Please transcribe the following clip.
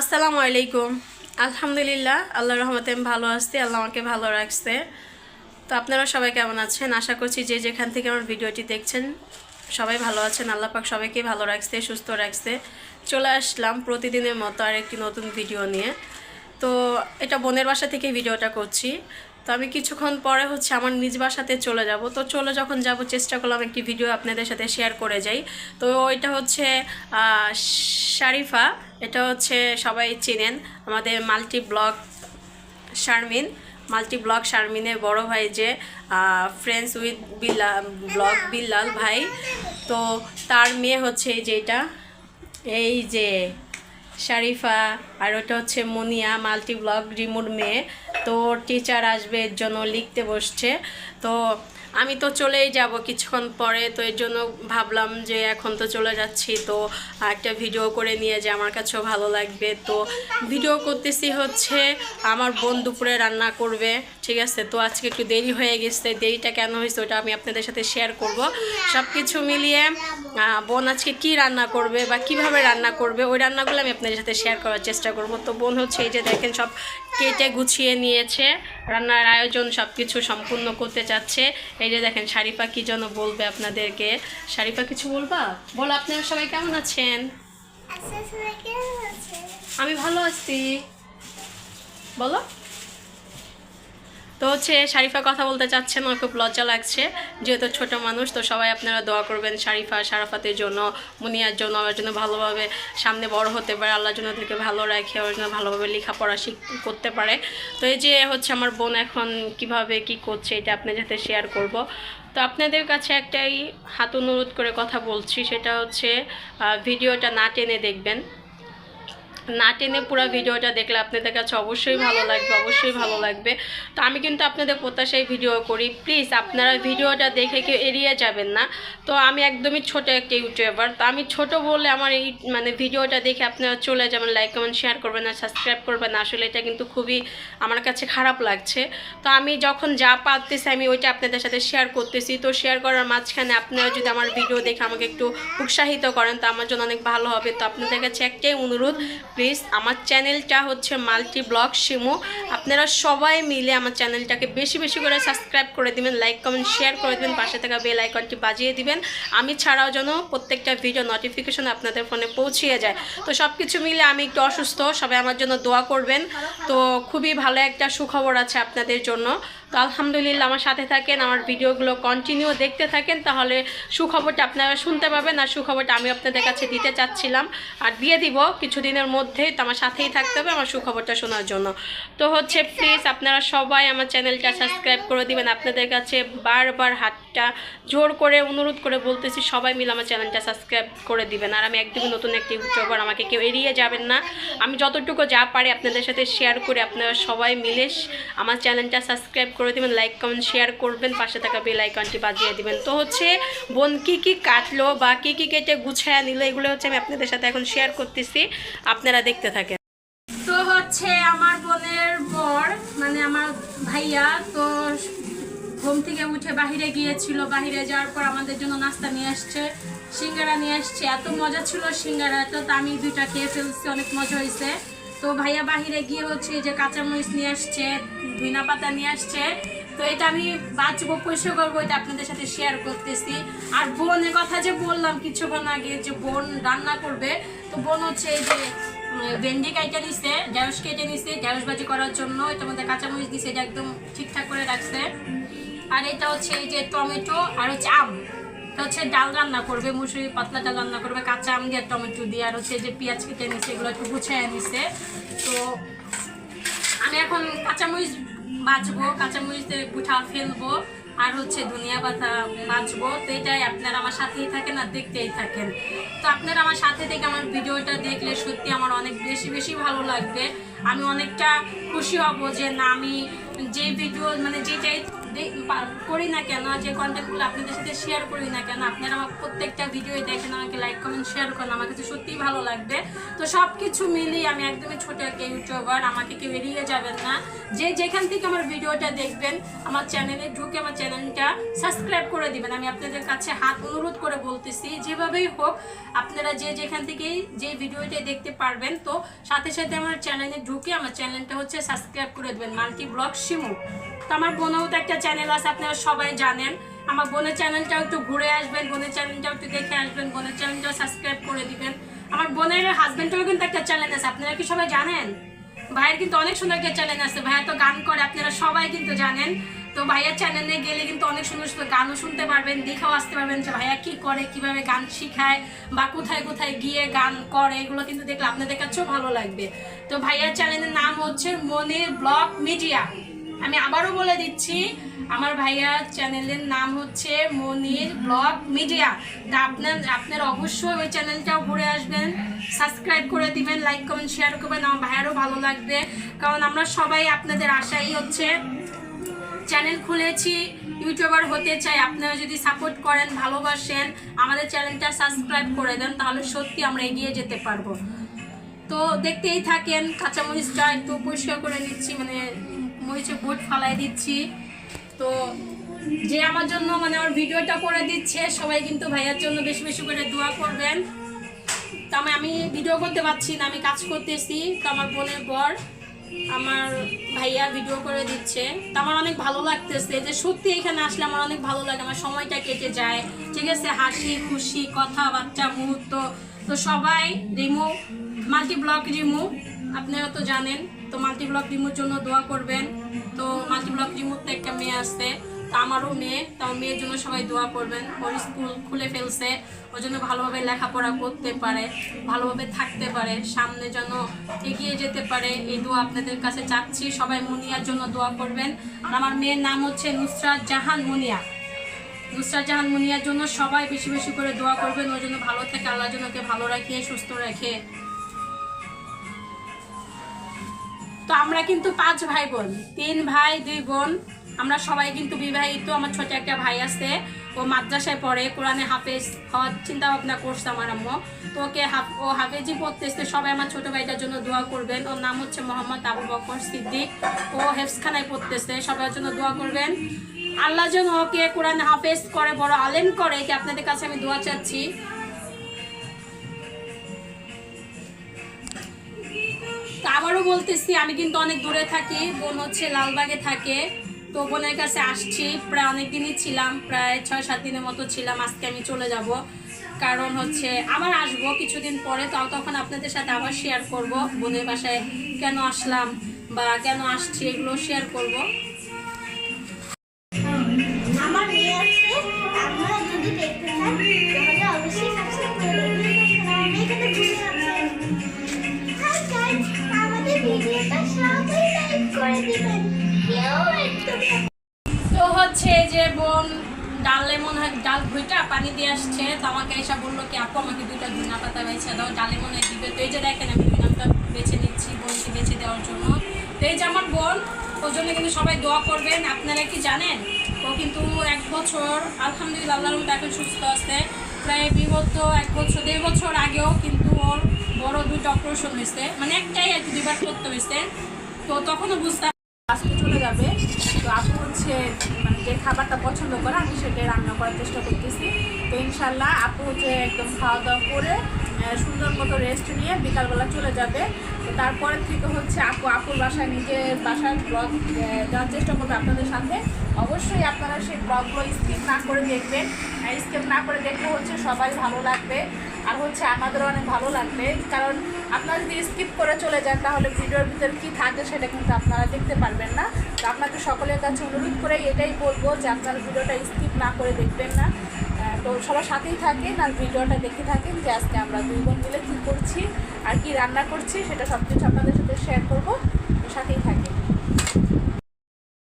আসসালামু আলাইকুম। আলহামদুলিল্লাহ আল্লাহ রহমতে আমি ভালো আসছি আল্লাহ আমাকে ভালো রাখছে। তো আপনারা সবাই কেমন আছেন? আশা করছি যে যেখান থেকে আমার ভিডিওটি দেখছেন, সবাই ভালো আছেন। আল্লাহ পাক সবাইকে ভালো রাখছে, সুস্থ রাখছে। চলে আসলাম প্রতিদিনের মতো আর একটি নতুন ভিডিও নিয়ে। তো এটা বোনের বাসা থেকে ভিডিওটা করছি। তো আমি কিছুক্ষণ পরে হচ্ছে আমার নিজ বাসাতে চলে যাব। তো চলে যখন যাব, চেষ্টা করলাম একটি ভিডিও আপনাদের সাথে শেয়ার করে যাই। তো এটা হচ্ছে শারিফা, এটা হচ্ছে সবাই চেনেন, আমাদের multi blog Sharmin. Multi blog শারমিনের বড় ভাই যে friends with Billah block Billal ভাই। তো তার মেয়ে হচ্ছে এই যে এটা। এই যে শারিফা আর ওটা হচ্ছে মুনিয়া মাল্টি ব্লগ রিমুর মেয়ে। তো টিচার আসবে, এর জন্য লিখতে বসছে। তো আমি তো চলেই যাব কিছুক্ষণ পরে, তো এর জন্য ভাবলাম যে এখন তো চলে যাচ্ছি, তো একটা ভিডিও করে নিয়ে যে আমার কাছেও ভালো লাগবে। তো ভিডিও করতেছি হচ্ছে আমার বোন দুপুরে রান্না করবে, ঠিক আছে? তো আজকে একটু দেরি হয়ে গেছে, দেরিটা কেন হয়েছে ওটা আমি আপনাদের সাথে শেয়ার করব। সব কিছু মিলিয়ে বোন আজকে কি রান্না করবে বা কীভাবে রান্না করবে, ওই রান্নাগুলো আমি আপনাদের সাথে শেয়ার করার চেষ্টা করব। তো বোন হচ্ছে এই যে দেখেন সব কেটে গুছিয়ে নিয়েছে, রান্নার আয়োজন সব কিছু সম্পূর্ণ করতে চাচ্ছে। এই যে দেখেন শারিফা কি যেন বলবে আপনাদেরকে। শারিফা কিছু বলবা? বলো আপনারা সবাই কেমন আছেন? আচ্ছা আমি ভালো আছি। বলো। তো হচ্ছে শারিফা কথা বলতে চাচ্ছে না, খুব লজ্জা লাগছে। যেহেতু ছোট মানুষ, তো সবাই আপনারা দোয়া করবেন শারিফা, শারাফাতের জন্য, মুনিয়ার জন্য আমার জন্য ভালোভাবে সামনে বড় হতে পারে, আল্লাহর জন্য ওদেরকে ভালো রাখে ওর জন্য ভালোভাবে লেখাপড়া শিখ, করতে পারে। তো এই যে হচ্ছে আমার বোন এখন কীভাবে কি করছে, এটা আপনার সাথে শেয়ার করব। তো আপনাদের কাছে একটাই হাত অনুরোধ করে কথা বলছি, সেটা হচ্ছে ভিডিওটা না টেনে দেখবেন। না টেনে পুরো ভিডিওটা দেখলে আপনাদের কাছে অবশ্যই ভালো লাগবে, অবশ্যই ভালো লাগবে। তো আমি কিন্তু আপনাদের প্রত্যাশায় ভিডিও করি। প্লিজ আপনারা ভিডিওটা দেখে কেউ এড়িয়ে যাবেন না। তো আমি একদমই ছোট একটা ইউটিউবার। তো আমি ছোট বলে আমার এই মানে ভিডিওটা দেখে আপনারা চলে যাবেন। লাইক কমেন্ট শেয়ার করবেন না সাবস্ক্রাইব করবেন। না আসলে এটা কিন্তু খুবই আমার কাছে খারাপ লাগছে। তো আমি যখন যা পারতেছি আমি ওইটা আপনাদের সাথে শেয়ার করতেছি। তো শেয়ার করার মাঝখানে আপনারা যদি আমার ভিডিও দেখে আমাকে একটু উৎসাহিত করেন, তো আমার জন্য অনেক ভালো হবে। তো আপনাদের কাছে একটাই অনুরোধ প্লিজ আমার চ্যানেলটা হচ্ছে মাল্টি ব্লগ শিমু। আপনারা সবাই মিলে আমার চ্যানেলটাকে বেশি বেশি করে সাবস্ক্রাইব করে দিবেন, লাইক, কমেন্ট, শেয়ার করে দিবেন, পাশে থাকা বেল আইকনটি বাজিয়ে দিবেন। আমি ছাড়াও যেন প্রত্যেকটা ভিডিও নোটিফিকেশন আপনাদের ফোনে পৌঁছিয়ে যায়। তো সব কিছু মিলে আমি একটু অসুস্থ, সবাই আমার জন্য দোয়া করবেন। তো খুবই ভালো একটা সুখবর আছে আপনাদের জন্য। তো আলহামদুলিল্লাহ আমার সাথে থাকেন, আমার ভিডিওগুলো কন্টিনিউ দেখতে থাকেন, তাহলে সুখবরটা আপনারা শুনতে পাবেন আর সুখবরটা আমি আপনাদের কাছে দিতে চাচ্ছিলাম। আর দিয়ে দিব কিছুদিনের মধ্যেই, তো আমার সাথেই থাকতে হবে আমার সুখবরটা শোনার জন্য। তো হচ্ছে প্লিজ আপনারা সবাই আমার চ্যানেলটা সাবস্ক্রাইব করে দিবেন। আপনাদের কাছে বারবার হাতটা জোর করে, অনুরোধ করে বলতেছি, সবাই মিলে আমার চ্যানেলটা সাবস্ক্রাইব করে দিবেন। আর আমি একদমই নতুন একটি ইউটিউবার, আমাকে কেউ এড়িয়ে যাবেন না। আমি যতটুকু যা পারি আপনাদের সাথে শেয়ার করে আপনারা সবাই মিলে আমার চ্যানেলটা সাবস্ক্রাইব করে দিবেন লাইক কমেন্ট শেয়ার করবেন, পাশে থাকা বেল আইকনটি বাজিয়ে দিবেন। তো হচ্ছে, বোন কী কী কাটলো বা কী কী কেটে গুছায় নিল, এগুলো হচ্ছে আমি আপনাদের সাথে এখন শেয়ার করতেছি। আপনারা দেখতে থাকেন। তো হচ্ছে আমার বোনের বর মানে আমার ভাইয়া, তো ঘুম থেকে উঠে বাহিরে গিয়েছিল। বাহিরে যাওয়ার পর আমাদের জন্য নাস্তা নিয়ে আসছে, সিঙ্গারা নিয়ে আসছে। এত মজা ছিল সিঙ্গারা তা আমি দুইটা খেয়ে ফেলছি, অনেক মজা হয়েছে তো ভাইয়া বাহিরে গিয়ে হচ্ছে যে কাঁচামরিচ নিয়ে আসছে, ধুইনা পাতা নিয়ে আসছে। তো এটা আমি বাঁচবো, পয়সা করব, এটা আপনাদের সাথে শেয়ার করতেছি। আর বোনের কথা যে বললাম কিছুক্ষণ আগে যে বোন রান্না করবে, তো বোন হচ্ছে এই যে ভেন্ডি কাইটা নিছে, ঢেঁড়স কেটে নিছে, ঢেঁড়স ভাজি করার জন্য এটার মধ্যে কাঁচামরিচ দিছে, এটা একদম ঠিকঠাক করে রাখছে। আর এটা হচ্ছে এই যে টমেটো, আর হচ্ছে আম। এটা হচ্ছে ডাল রান্না করবে মুসুরি পাতলা ডাল রান্না করবে, কাঁচা আম দিয়ে টমেটো দিয়ে, আর হচ্ছে যে পেঁয়াজ কেটে নিছে, এগুলো একটু গুছিয়ে নিছে। তো আমি এখন কাঁচামরিচ বাছবো কাঁচামরিচের গুঠা ফেলব, আর হচ্ছে ধনিয়া পাতা বাঁচবো তো এটাই আপনারা আমার সাথেই থাকেন আর দেখতেই থাকেন। তো আপনারা আমার সাথে থেকে আমার ভিডিওটা দেখলে সত্যি আমার অনেক বেশি বেশি ভালো লাগবে। আমি অনেকটা খুশি হব যে না, আমি যে ভিডিও মানে যেটাই করি না কেন? যে কন্টেন্টগুলো আপনাদের সাথে শেয়ার করি না কেন? আপনারা আমার প্রত্যেকটা ভিডিও দেখেন, আমাকে লাইক কমেন্ট শেয়ার করেন, আমার কাছে সত্যিই ভালো লাগবে। তো সব কিছু মিলিয়ে আমি একদমই ছোট একটা ইউটিউবার আমাকে কেউ এড়িয়ে যাবেন না। যে যেখান থেকে আমার ভিডিওটা দেখবেন, আমার চ্যানেলে ঢুকে আমার চ্যানেলটা সাবস্ক্রাইব করে দিবেন। আমি আপনাদের কাছে হাত অনুরোধ করে বলতেছি, যেভাবেই হোক, আপনারা যে যেখান থেকেই যে ভিডিওটা দেখতে পারবেন, তো সাথে সাথে আমার চ্যানেলে ঢুকে আমার চ্যানেলটা হচ্ছে সাবস্ক্রাইব করে দেবেন। Multi blog Shimu. তো আমার বোনেও তো একটা চ্যানেল আছে, আপনারা সবাই জানেন। আমার বোনের চ্যানেলটাও একটু ঘুরে আসবেন, বোনের চ্যানেলটাও একটু দেখে আসবেন, বোনের চ্যানেলটাও সাবস্ক্রাইব করে দিবেন। আমার বোনের হাজবেন্ডেরও কিন্তু একটা চ্যানেল আছে, আপনারা কি সবাই জানেন? ভাইয়ের কিন্তু অনেক সুন্দর একটা চ্যানেল আছে, ভাইয়া তো গান করে, আপনারা সবাই কিন্তু জানেন। তো ভাইয়ার চ্যানেলে গেলে কিন্তু অনেক সুন্দর সুন্দর গানও শুনতে পারবেন, দেখেও আসতে পারবেন যে ভাইয়া কি করে, কীভাবে গান শিখায় বা কোথায় কোথায় গিয়ে গান করে, এগুলো কিন্তু দেখলে আপনাদের কাছেও ভালো লাগবে। তো ভাইয়ার চ্যানেলের নাম হচ্ছে মনির ব্লগ মিডিয়া। আমি আবারও বলে দিচ্ছি, আমার ভাইয়ার চ্যানেলের নাম হচ্ছে মনির ব্লগ মিডিয়া। তা আপনার আপনার অবশ্যই ওই চ্যানেলটাও ঘুরে আসবেন, সাবস্ক্রাইব করে দিবেন, লাইক, কমেন্ট শেয়ার করবেন, আমার ভাইয়ারও ভালো লাগবে। কারণ আমরা সবাই আপনাদের আশাই হচ্ছে, চ্যানেল খুলেছি, ইউটিউবার হতে চাই, আপনারা যদি সাপোর্ট করেন, ভালোবাসেন, আমাদের চ্যানেলটা সাবস্ক্রাইব করে দেন, তাহলে সত্যি আমরা এগিয়ে যেতে পারব। তো দেখতেই থাকেন, কাঁচামরিচটা একটু পরিষ্কার করে নিচ্ছি মানে মরিচে বোট ফালাই দিচ্ছি। তো যে আমার জন্য মানে আমার ভিডিওটা করে দিচ্ছে, সবাই কিন্তু ভাইয়ার জন্য বেশি বেশি করে দোয়া করবেন। তো আমি আমি ভিডিও করতে পারছি না, আমি কাজ করতেছি। তো আমার বোনের বর আমার ভাইয়া ভিডিও করে দিচ্ছে। তো আমার অনেক ভালো লাগতেছে যে সত্যি এখানে আসলে আমার অনেক ভালো লাগে, আমার সময়টা কেটে যায়। ঠিক আছে, হাসি, খুশি, কথাবার্তা, মুহূর্ত। তো সবাই রিমু মাল্টি ব্লক রিমু আপনারা তো জানেন। তো মাল্টি ব্লক রিমুর জন্য দোয়া করবেন। তো মাল্টি ব্লক রিমুর তো একটা মেয়ে আসছে। তো আমারও মেয়ে, তো মেয়ের জন্য সবাই দোয়া করবেন। ওর স্কুল খুলে ফেলছে। ওর জন্য ভালোভাবে লেখাপড়া করতে পারে, ভালোভাবে থাকতে পারে, সামনে যেন এগিয়ে যেতে পারে। এই দোয়া আপনাদের কাছে চাচ্ছি। সবাই মুনিয়ার জন্য দোয়া করবেন। আর আমার মেয়ের নাম হচ্ছে নুসরাত জাহান মুনিয়া। নুসরাত জাহান মুনিয়ার জন্য সবাই বেশি বেশি করে দোয়া করবেন। ওর জন্য ভালো থাকে আল্লাহ যেন ওকে ভালো রাখে সুস্থ রাখে আমরা কিন্তু পাঁচ ভাই বোন। তিন ভাই, দুই বোন। আমরা সবাই কিন্তু বিবাহিত। আমার ছোট একটা ভাই আছে। ও মাদ্রাসায় পড়ে, কোরআনে হাফেজ হওয়ার চিন্তা ভাবনা করছে আমার আম্মু। তো ওকে হাফ, ও হাফেজি পড়তেছে। সবাই আমার ছোট ভাইটার জন্য দোয়া করবেন। ওর নাম হচ্ছে মোহাম্মদ আবু বকর সিদ্দিক। ও হেফসখানায় পড়তেছে। সবার জন্য দোয়া করবেন। আল্লাহ যেন ওকে কোরআন হাফেজ করে, বড় আলেম করে কি আপনাদের কাছে আমি দোয়া চাচ্ছি। আবারও বলতেছি, আমি কিন্তু অনেক দূরে থাকি, বোন হচ্ছে লালবাগে থাকে। তো বোনের কাছে আসছি, প্রায় অনেকদিনই ছিলাম, প্রায় ছয়, সাত দিনের মতো ছিলাম, আজকে আমি চলে যাব। কারণ হচ্ছে আবার আসব কিছুদিন পরে, তাও তখন আপনাদের সাথে আবার শেয়ার করব, বোনের বাসায় কেন আসলাম বা কেন আসছি, এগুলো শেয়ার করব। পানি দিয়ে আসছে, তো আমাকে এসে বলল কি, আপু, আমাকে দুইটা ধুনা পাতা বেছে দাও, ডালে মনে দিবে। তো এই যে দেখেন, আমি ধুনাটা বেছে নিচ্ছি, বোনকে বেছে দেওয়ার জন্য। তো এই যে আমার বোন, ওর জন্য কিন্তু সবাই দোয়া করবেন। আপনারা কি জানেন, ও কিন্তু এক বছর, আলহামদুলিল্লাহ, আল্লাহর মতো এখন সুস্থ আছে। প্রায় বিগত এক বছর, দেড় বছর আগেও কিন্তু ওর বড় দুটো অপারেশন হয়েছে। মানে একটাই আর দুইবার করতে হয়েছে। তো তখনও বুঝতে আজকে চলে যাবে। তো আপু হচ্ছে মানে যে খাবারটা পছন্দ করে, আমি সেটাই রান্না করার চেষ্টা করতেছি। তো ইনশাল্লাহ আপু হচ্ছে একদম খাওয়া দাওয়া করে সুন্দর মতো রেস্ট নিয়ে বিকালবেলা চলে যাবে। তো তারপরে থেকে হচ্ছে আপু, আপুর বাসায় নিজের বাসায় ব্লগ দেওয়ার চেষ্টা করবে আপনাদের সাথে। অবশ্যই আপনারা সেই ব্লগগুলো স্কিপ না করে দেখবেন। স্কিপ না করে দেখলে হচ্ছে সবাই ভালো লাগবে। আর হচ্ছে আমাদেরও অনেক ভালো লাগবে। কারণ আপনারা যদি স্কিপ করে চলে যান, তাহলে ভিডিওর ভিতরে কী থাকে সেটা কিন্তু আপনারা দেখতে পারবেন না। তো আপনাকে সকলের কাছে অনুরোধ করে এটাই বলব যে আপনারা ভিডিওটা স্কিপ না করে দেখবেন না। তো সবার সাথেই থাকেন আর ভিডিওটা দেখে থাকেন যে আজকে আমরা দুই বোন মিলে কী করছি আর কি রান্না করছি, সেটা সব কিছু আপনাদের সাথে শেয়ার করব। সাথেই থাকেন